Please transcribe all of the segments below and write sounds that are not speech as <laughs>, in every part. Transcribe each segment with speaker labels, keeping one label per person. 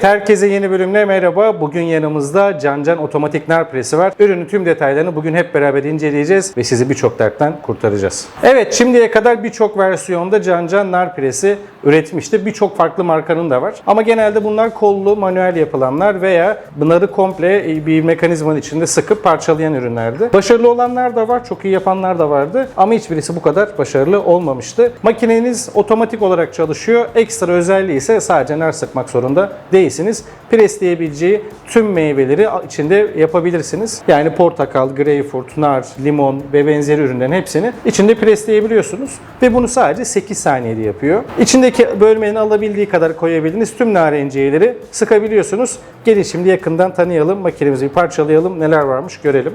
Speaker 1: Herkese yeni bölümle merhaba. Bugün yanımızda Cancan Otomatik Nar Presi var. Ürünün tüm detaylarını bugün hep beraber inceleyeceğiz ve sizi birçok dertten kurtaracağız. Evet şimdiye kadar birçok versiyonda Cancan Nar Presi üretmişti. Birçok farklı markanın da var. Ama genelde bunlar kollu, manuel yapılanlar veya bunları komple bir mekanizmanın içinde sıkıp parçalayan ürünlerdi. Başarılı olanlar da var, çok iyi yapanlar da vardı. Ama hiçbirisi bu kadar başarılı olmamıştı. Makineniz otomatik olarak çalışıyor. Ekstra özelliği ise sadece nar sıkmak zorunda değilsiniz. Presleyebileceği tüm meyveleri içinde yapabilirsiniz. Yani portakal, greyfurt, nar, limon ve benzeri ürünlerin hepsini içinde presleyebiliyorsunuz. Ve bunu sadece 8 saniyede yapıyor. İçindeki bölmenin alabildiği kadar koyabildiğiniz tüm narenciyeleri sıkabiliyorsunuz. Gelin şimdi yakından tanıyalım, makinemizi bir parçalayalım, neler varmış görelim.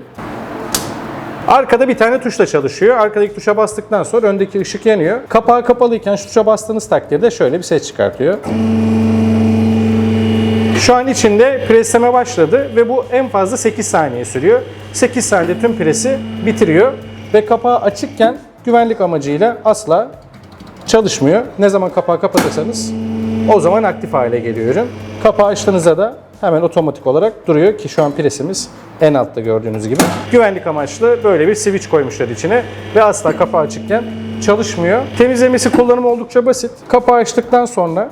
Speaker 1: Arkada bir tane tuşla çalışıyor. Arkadaki tuşa bastıktan sonra öndeki ışık yanıyor. Kapağı kapalıyken şu tuşa bastığınız takdirde şöyle bir ses çıkartıyor. Şu an içinde presleme başladı ve bu en fazla 8 saniye sürüyor. 8 saniyede tüm presi bitiriyor ve kapağı açıkken güvenlik amacıyla asla çalışmıyor. Ne zaman kapağı kapatırsanız o zaman aktif hale geliyor ürün. Kapağı açtığınızda da hemen otomatik olarak duruyor ki şu an presimiz en altta gördüğünüz gibi. Güvenlik amaçlı böyle bir switch koymuşlar içine ve asla kapağı açıkken çalışmıyor. Temizlemesi kullanımı oldukça basit. Kapağı açtıktan sonra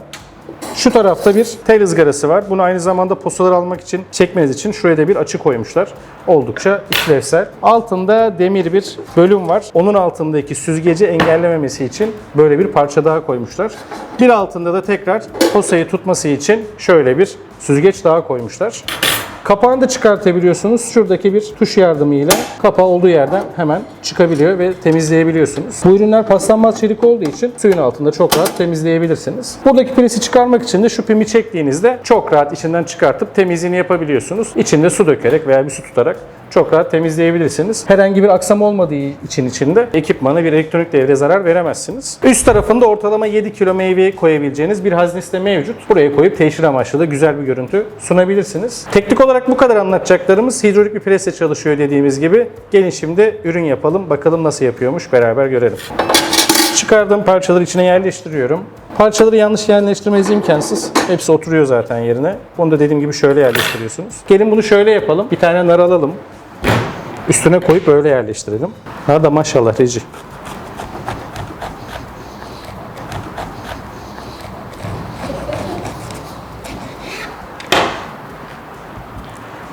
Speaker 1: şu tarafta bir tel ızgarası var. Bunu aynı zamanda posaları almak için, çekmeniz için şuraya da bir açı koymuşlar. Oldukça işlevsel. Altında demir bir bölüm var. Onun altındaki süzgeci engellememesi için böyle bir parça daha koymuşlar. Bir altında da tekrar posayı tutması için şöyle bir süzgeç daha koymuşlar. Kapağını da çıkartabiliyorsunuz. Şuradaki bir tuş yardımıyla kapağı olduğu yerden hemen çıkabiliyor ve temizleyebiliyorsunuz. Bu ürünler paslanmaz çelik olduğu için suyun altında çok rahat temizleyebilirsiniz. Buradaki presi çıkarmak için de şu pimi çektiğinizde çok rahat içinden çıkartıp temizliğini yapabiliyorsunuz. İçinde su dökerek veya bir su tutarak çok rahat temizleyebilirsiniz. Herhangi bir aksam olmadığı için içinde ekipmana bir elektronik devre zarar veremezsiniz. Üst tarafında ortalama 7 kilo meyve koyabileceğiniz bir haznesi de mevcut. Buraya koyup teşhir amaçlı da güzel bir görüntü sunabilirsiniz. Teknik olarak bu kadar anlatacaklarımız hidrolik bir presle çalışıyor dediğimiz gibi. Gelin şimdi ürün yapalım. Bakalım nasıl yapıyormuş beraber görelim. Çıkardığım parçaları içine yerleştiriyorum. Parçaları yanlış yerleştirmeniz imkansız. Hepsi oturuyor zaten yerine. Bunu da dediğim gibi şöyle yerleştiriyorsunuz. Gelin bunu şöyle yapalım. Bir tane nar alalım. Üstüne koyup öyle yerleştirelim. Nar da maşallah Reci.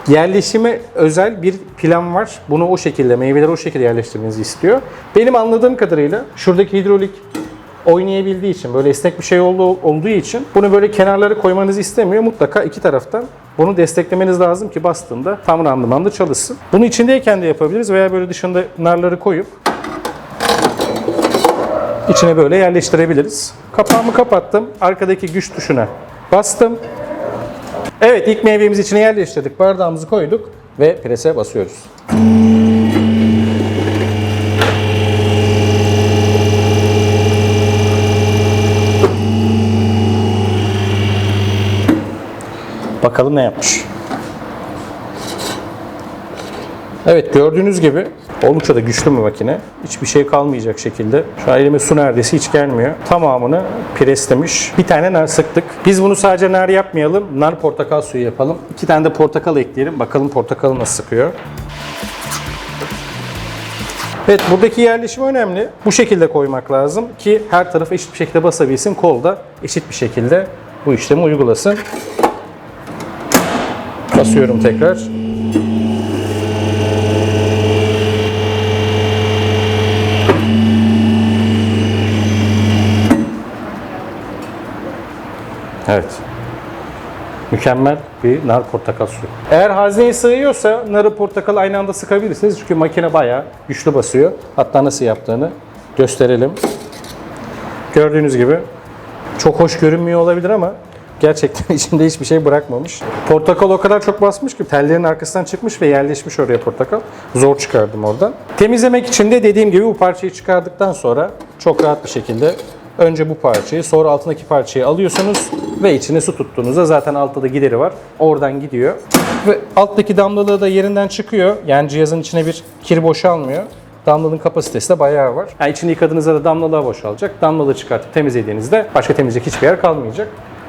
Speaker 1: Yerleşime özel bir plan var. Bunu o şekilde, meyveleri o şekilde yerleştirmenizi istiyor. Benim anladığım kadarıyla şuradaki hidrolik oynayabildiği için, böyle esnek bir şey olduğu, olduğu için bunu böyle kenarları koymanızı istemiyor. Mutlaka iki taraftan bunu desteklemeniz lazım ki bastığında tam randımanlı çalışsın. Bunu içindeyken de yapabiliriz veya böyle dışında narları koyup içine böyle yerleştirebiliriz. Kapağımı kapattım. Arkadaki güç tuşuna bastım. Evet ilk meyvemizi içine yerleştirdik. Bardağımızı koyduk ve prese basıyoruz. Bakalım ne yapmış. Evet gördüğünüz gibi oldukça da güçlü bir makine. Hiçbir şey kalmayacak şekilde. Şu an elime su neredeyse hiç gelmiyor. Tamamını preslemiş. Bir tane nar sıktık. Biz bunu sadece nar yapmayalım. Nar portakal suyu yapalım. İki tane de portakal ekleyelim. Bakalım portakalı nasıl sıkıyor. Evet buradaki yerleşim önemli. Bu şekilde koymak lazım ki her tarafı eşit bir şekilde basabilsin. Kol da eşit bir şekilde bu işlemi uygulasın. Basıyorum tekrar. Evet. Mükemmel bir nar portakal suyu. Eğer hazneye sığıyorsa narı portakal aynı anda sıkabilirsiniz. Çünkü makine bayağı güçlü basıyor. Hatta nasıl yaptığını gösterelim. Gördüğünüz gibi çok hoş görünmüyor olabilir ama gerçekten <laughs> içinde hiçbir şey bırakmamış. Portakal o kadar çok basmış ki tellerin arkasından çıkmış ve yerleşmiş oraya portakal. Zor çıkardım oradan. Temizlemek için de dediğim gibi bu parçayı çıkardıktan sonra çok rahat bir şekilde önce bu parçayı sonra altındaki parçayı alıyorsunuz ve içine su tuttuğunuzda zaten altta da gideri var. Oradan gidiyor. Ve alttaki damlalığı da yerinden çıkıyor. Yani cihazın içine bir kir boşalmıyor. Damlalığın kapasitesi de bayağı var. Yani içini yıkadığınızda da damlalığa boşalacak. Damlalığı çıkartıp temizlediğinizde başka temizleyecek hiçbir yer kalmayacak.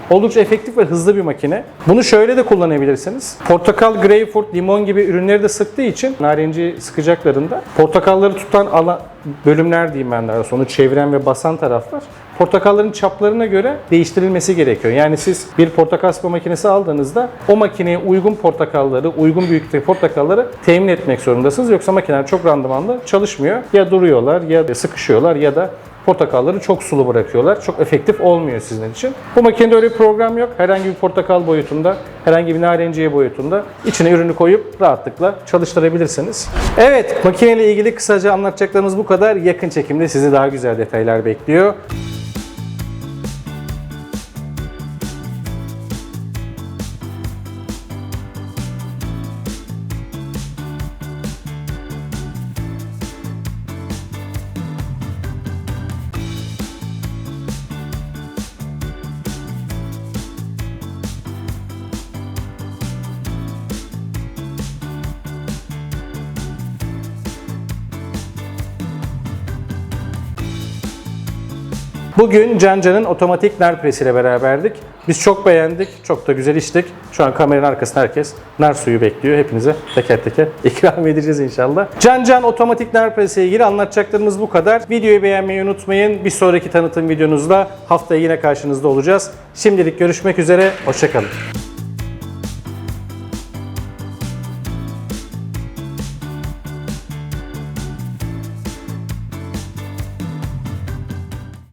Speaker 1: Oldukça efektif ve hızlı bir makine. Bunu şöyle de kullanabilirsiniz. Portakal, greyfurt, limon gibi ürünleri de sıktığı için narenci sıkacaklarında portakalları tutan ala bölümler diyeyim ben daha sonra çeviren ve basan taraflar portakalların çaplarına göre değiştirilmesi gerekiyor. Yani siz bir portakal sıkma makinesi aldığınızda o makineye uygun portakalları, uygun büyüklükte portakalları temin etmek zorundasınız. Yoksa makineler çok randımanlı çalışmıyor. Ya duruyorlar ya sıkışıyorlar ya da portakalları çok sulu bırakıyorlar. Çok efektif olmuyor sizin için. Bu makinede öyle bir program yok. Herhangi bir portakal boyutunda, herhangi bir narenciye boyutunda içine ürünü koyup rahatlıkla çalıştırabilirsiniz. Evet, makineyle ilgili kısaca anlatacaklarımız bu kadar. Yakın çekimde sizi daha güzel detaylar bekliyor. Bugün Cancan'ın otomatik nar presi ile beraberdik. Biz çok beğendik, çok da güzel içtik. Şu an kameranın arkasında herkes nar suyu bekliyor. Hepinize teker teker <laughs> ikram edeceğiz inşallah. Cancan otomatik nar presi ile ilgili anlatacaklarımız bu kadar. Videoyu beğenmeyi unutmayın. Bir sonraki tanıtım videonuzda haftaya yine karşınızda olacağız. Şimdilik görüşmek üzere, hoşçakalın.